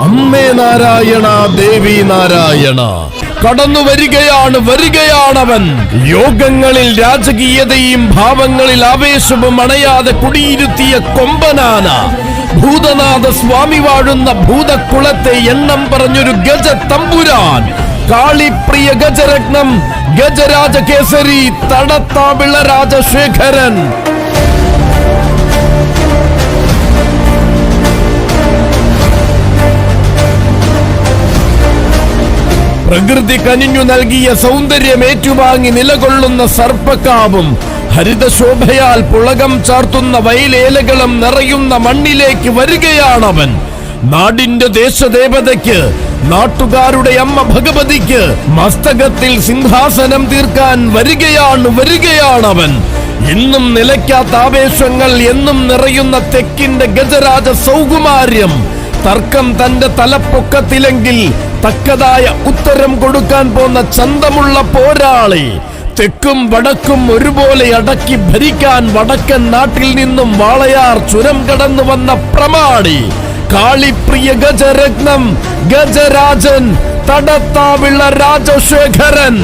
അമ്മേ നാരായണ ദേവി നാരായണ. കടന്നു വരികയാണ് വരികയാണവൻ. യോഗങ്ങളിൽ രാജകീയതയും ഭാവങ്ങളിൽ ആവേശവും അണയാതെ കുടിയിരുത്തിയ കൊമ്പനാന. ഭൂതനാഥ സ്വാമി വാഴുന്ന ഭൂതക്കുളത്തെ എണ്ണം പറഞ്ഞൊരു ഗജ തമ്പുരാൻ. കാളിപ്രിയ ഗജരത്നം ഗജരാജ കേസരി തടത്താവിള രാജശേഖരൻ. പ്രകൃതി കനിഞ്ഞു നൽകിയ സൗന്ദര്യം ഏറ്റുവാങ്ങി നിലകൊള്ളുന്ന സർപ്പക്കാവും ഹരിതശോഭയാൽ പുളകം ചാർത്തുന്ന വയലേലകളും നിറയുന്ന മണ്ണിലേക്ക് വരികയാണവൻ. നാടിന്റെ ദേശദേവതയ്ക്ക് നാട്ടുകാരുടെ അമ്മ ഭഗവതിക്ക് മസ്തകത്തിൽ സിംഹാസനം തീർക്കാൻ വരികയാണ് വരികയാണവൻ. ഇന്നും നിലയ്ക്കാത്ത ആവേശങ്ങൾ എന്നും നിറയുന്ന തെക്കിന്റെ ഗജരാജ സൗകുമാര്യം. തർക്കം തന്റെ തലപ്പൊക്കത്തിലെങ്കിൽ തക്കതായ ഉത്തരം കൊടുക്കാൻ പോന്ന ചന്തമുള്ള പോരാളി തെക്കും വടക്കും ഒരുപോലെ അടക്കി ഭരിക്കാൻ വടക്കൻ നാട്ടിൽ നിന്നും വാളയാർ ചുരം കടന്നു വന്ന പ്രമാണി. കാളിപ്രിയ ഗജരത്നം ഗജരാജൻ തടത്താവിള രാജശേഖരൻ.